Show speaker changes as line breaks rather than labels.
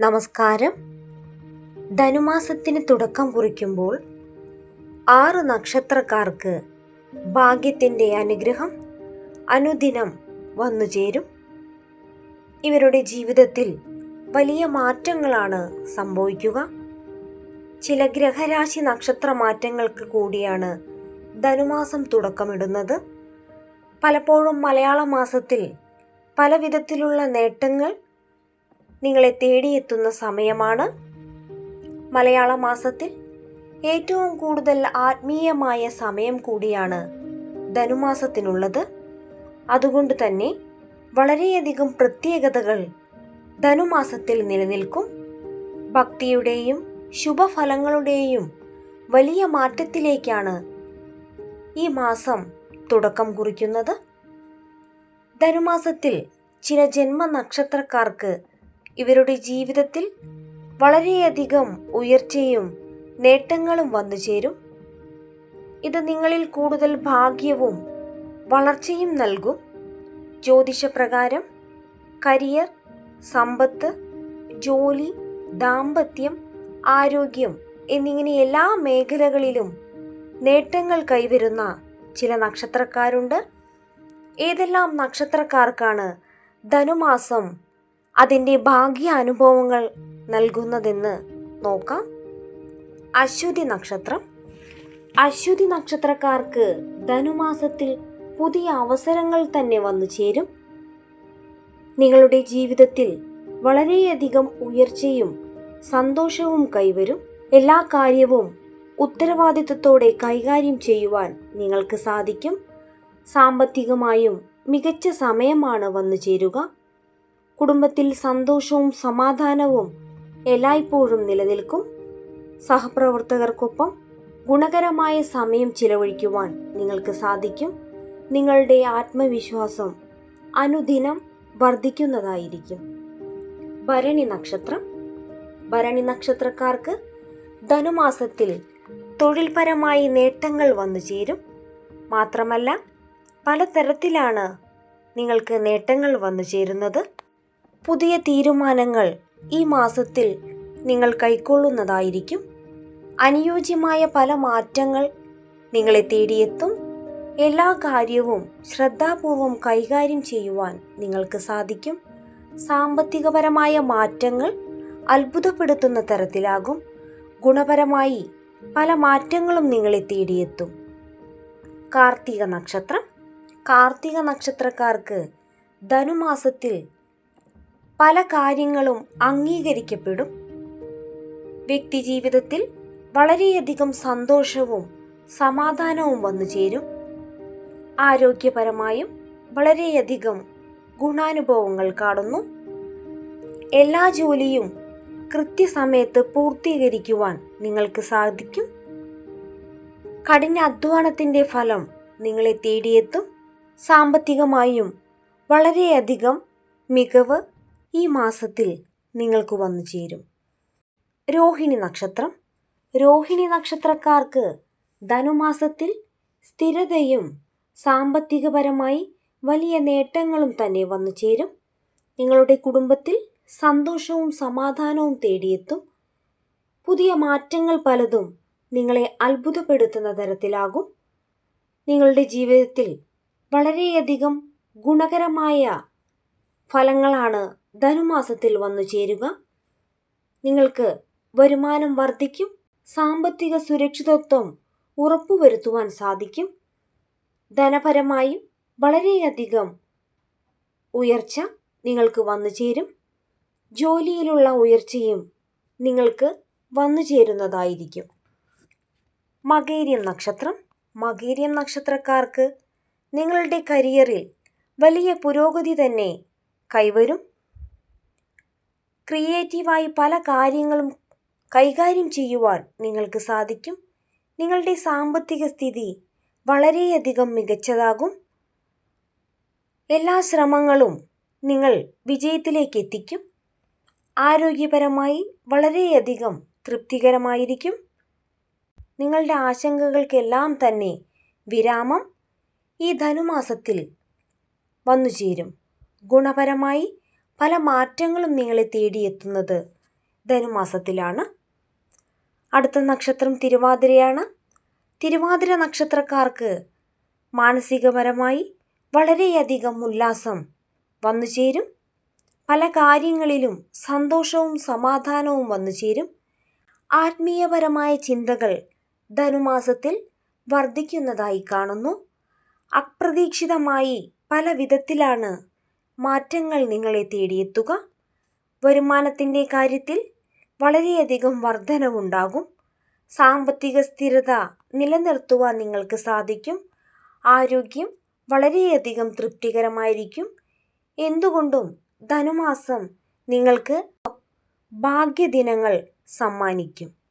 നമസ്കാരം. ധനുമാസത്തിന് തുടക്കം കുറിക്കുമ്പോൾ ആറ് നക്ഷത്രക്കാർക്ക് ഭാഗ്യത്തിന്റെ അനുഗ്രഹം അനുദിനം വന്നു ചേരും. ഇവരുടെ ജീവിതത്തിൽ വലിയ മാറ്റങ്ങളാണ് സംഭവിക്കുക. ചില ഗ്രഹരാശി നക്ഷത്ര മാറ്റങ്ങൾക്ക് കൂടിയാണ് ധനുമാസം തുടക്കമിടുന്നത്. പലപ്പോഴും മലയാള മാസത്തിൽ പല നേട്ടങ്ങൾ നിങ്ങളെ തേടിയെത്തുന്ന സമയമാണ്. മലയാള മാസത്തിൽ ഏറ്റവും കൂടുതൽ ആത്മീയമായ സമയം കൂടിയാണ് ധനുമാസത്തിനുള്ളത്. അതുകൊണ്ട് തന്നെ വളരെയധികം പ്രത്യേകതകൾ ധനുമാസത്തിൽ നിലനിൽക്കും. ഭക്തിയുടെയും ശുഭഫലങ്ങളുടെയും വലിയ മാറ്റത്തിലേക്കാണ് ഈ മാസം തുടക്കം കുറിക്കുന്നത്. ധനുമാസത്തിൽ ചില ജന്മനക്ഷത്രക്കാർക്ക് ഇവരുടെ ജീവിതത്തിൽ വളരെയധികം ഉയർച്ചയും നേട്ടങ്ങളും വന്നു ചേരും. ഇത് നിങ്ങളിൽ കൂടുതൽ ഭാഗ്യവും വളർച്ചയും നൽകും. ജ്യോതിഷപ്രകാരം കരിയർ സമ്പത്ത് ജോലി ദാമ്പത്യം ആരോഗ്യം എന്നിങ്ങനെ എല്ലാ മേഖലകളിലും നേട്ടങ്ങൾ കൈവരുന്ന ചില നക്ഷത്രക്കാരുണ്ട്. ഏതെല്ലാം നക്ഷത്രക്കാർക്കാണ് ധനുമാസം അതിന്റെ ഭാഗ്യ അനുഭവങ്ങൾ നൽകുന്നതെന്ന് നോക്കാം. അശ്വതി നക്ഷത്രം. അശ്വതി നക്ഷത്രക്കാർക്ക് ധനുമാസത്തിൽ പുതിയ അവസരങ്ങൾ തന്നെ വന്നു ചേരും. നിങ്ങളുടെ ജീവിതത്തിൽ വളരെയധികം ഉയർച്ചയും സന്തോഷവും കൈവരും. എല്ലാ കാര്യവും ഉത്തരവാദിത്വത്തോടെ കൈകാര്യം ചെയ്യുവാൻ നിങ്ങൾക്ക് സാധിക്കും. സാമ്പത്തികമായും മികച്ച സമയമാണ് വന്നു ചേരുക. കുടുംബത്തിൽ സന്തോഷവും സമാധാനവും എല്ലായ്പ്പോഴും നിലനിൽക്കും. സഹപ്രവർത്തകർക്കൊപ്പം ഗുണകരമായ സമയം ചിലവഴിക്കുവാൻ നിങ്ങൾക്ക് സാധിക്കും. നിങ്ങളുടെ ആത്മവിശ്വാസം അനുദിനം വർദ്ധിക്കുന്നതായിരിക്കും. ഭരണി നക്ഷത്രം. ഭരണി നക്ഷത്രക്കാർക്ക് ധനുമാസത്തിൽ തൊഴിൽപരമായി നേട്ടങ്ങൾ വന്നു ചേരും. മാത്രമല്ല പലതരത്തിലാണ് നിങ്ങൾക്ക് നേട്ടങ്ങൾ വന്നു ചേരുന്നത്. പുതിയ തീരുമാനങ്ങൾ ഈ മാസത്തിൽ നിങ്ങൾ കൈക്കൊള്ളുന്നതായിരിക്കും. അനുയോജ്യമായ പല മാറ്റങ്ങൾ നിങ്ങളെ തേടിയെത്തും. എല്ലാ കാര്യവും ശ്രദ്ധാപൂർവം കൈകാര്യം ചെയ്യുവാൻ നിങ്ങൾക്ക് സാധിക്കും. സാമ്പത്തികപരമായ മാറ്റങ്ങൾ അത്ഭുതപ്പെടുത്തുന്ന തരത്തിലാകും. ഗുണപരമായി പല മാറ്റങ്ങളും നിങ്ങളെ തേടിയെത്തും. കാർത്തിക നക്ഷത്രം. കാർത്തിക നക്ഷത്രക്കാർക്ക് ധനുമാസത്തിൽ പല കാര്യങ്ങളും അംഗീകരിക്കപ്പെടും. വ്യക്തിജീവിതത്തിൽ വളരെയധികം സന്തോഷവും സമാധാനവും വന്നു ചേരും. ആരോഗ്യപരമായും വളരെയധികം ഗുണാനുഭവങ്ങൾ കാണുന്നു. എല്ലാ ജോലിയും കൃത്യസമയത്ത് പൂർത്തീകരിക്കുവാൻ നിങ്ങൾക്ക് സാധിക്കും. കഠിന അധ്വാനത്തിന്റെ ഫലം നിങ്ങളെ തേടിയെത്തും. സാമ്പത്തികമായും വളരെയധികം മികവ് ഈ മാസത്തിൽ നിങ്ങൾക്ക് വന്നു ചേരും. രോഹിണി നക്ഷത്രം. രോഹിണി നക്ഷത്രക്കാർക്ക് ധനുമാസത്തിൽ സ്ഥിരതയും സാമ്പത്തികപരമായി വലിയ നേട്ടങ്ങളും തന്നെ വന്നു ചേരും. നിങ്ങളുടെ കുടുംബത്തിൽ സന്തോഷവും സമാധാനവും തേടിയെത്തും. പുതിയ മാറ്റങ്ങൾ പലതും നിങ്ങളെ അത്ഭുതപ്പെടുത്തുന്ന തരത്തിലാകും. നിങ്ങളുടെ ജീവിതത്തിൽ വളരെയധികം ഗുണകരമായ ഫലങ്ങളാണ് ധനുമാസത്തിൽ വന്നു ചേരുക. നിങ്ങൾക്ക് വരുമാനം വർദ്ധിക്കും. സാമ്പത്തിക സുരക്ഷിതത്വം ഉറപ്പുവരുത്തുവാൻ സാധിക്കും. ധനപരമായും വളരെയധികം ഉയർച്ച നിങ്ങൾക്ക് വന്നു ചേരും. ജോലിയിലുള്ള ഉയർച്ചയും നിങ്ങൾക്ക് വന്നു ചേരുന്നതായിരിക്കും. മകേരിയം നക്ഷത്രം. മകേരിയം നക്ഷത്രക്കാർക്ക് നിങ്ങളുടെ കരിയറിൽ വലിയ പുരോഗതി തന്നെ കൈവരും. ക്രിയേറ്റീവായി പല കാര്യങ്ങളും കൈകാര്യം ചെയ്യുവാൻ നിങ്ങൾക്ക് സാധിക്കും. നിങ്ങളുടെ സാമ്പത്തിക സ്ഥിതി വളരെയധികം മികച്ചതാകും. എല്ലാ ശ്രമങ്ങളും നിങ്ങൾ വിജയത്തിലേക്ക് എത്തിക്കും. ആരോഗ്യപരമായി വളരെയധികം തൃപ്തികരമായിരിക്കും. നിങ്ങളുടെ ആശങ്കകൾക്കെല്ലാം തന്നെ വിരാമം ഈ ധനുമാസത്തിൽ വന്നു ചേരും ഗുണപരമായി പല മാറ്റങ്ങളും നിങ്ങളെ തേടിയെത്തുന്നത് ധനുമാസത്തിലാണ്. അടുത്ത നക്ഷത്രം തിരുവാതിരയാണ്. തിരുവാതിര നക്ഷത്രക്കാർക്ക് മാനസികപരമായി വളരെയധികം ഉല്ലാസം വന്നു ചേരും പല കാര്യങ്ങളിലും സന്തോഷവും സമാധാനവും വന്നു ചേരും ആത്മീയപരമായ ചിന്തകൾ ധനുമാസത്തിൽ വർദ്ധിക്കുന്നതായി കാണുന്നു. അപ്രതീക്ഷിതമായി പല വിധത്തിലാണ് മാറ്റങ്ങൾ നിങ്ങളെ തേടിയെത്തുക. വരുമാനത്തിന്റെ കാര്യത്തിൽ വളരെയധികം വർധനവുണ്ടാകും. സാമ്പത്തിക സ്ഥിരത നിലനിർത്തുവാൻ നിങ്ങൾക്ക് സാധിക്കും. ആരോഗ്യം വളരെയധികം തൃപ്തികരമായിരിക്കും. എന്തുകൊണ്ടും ധനുമാസം നിങ്ങൾക്ക് ഭാഗ്യദിനങ്ങൾ സമ്മാനിക്കും.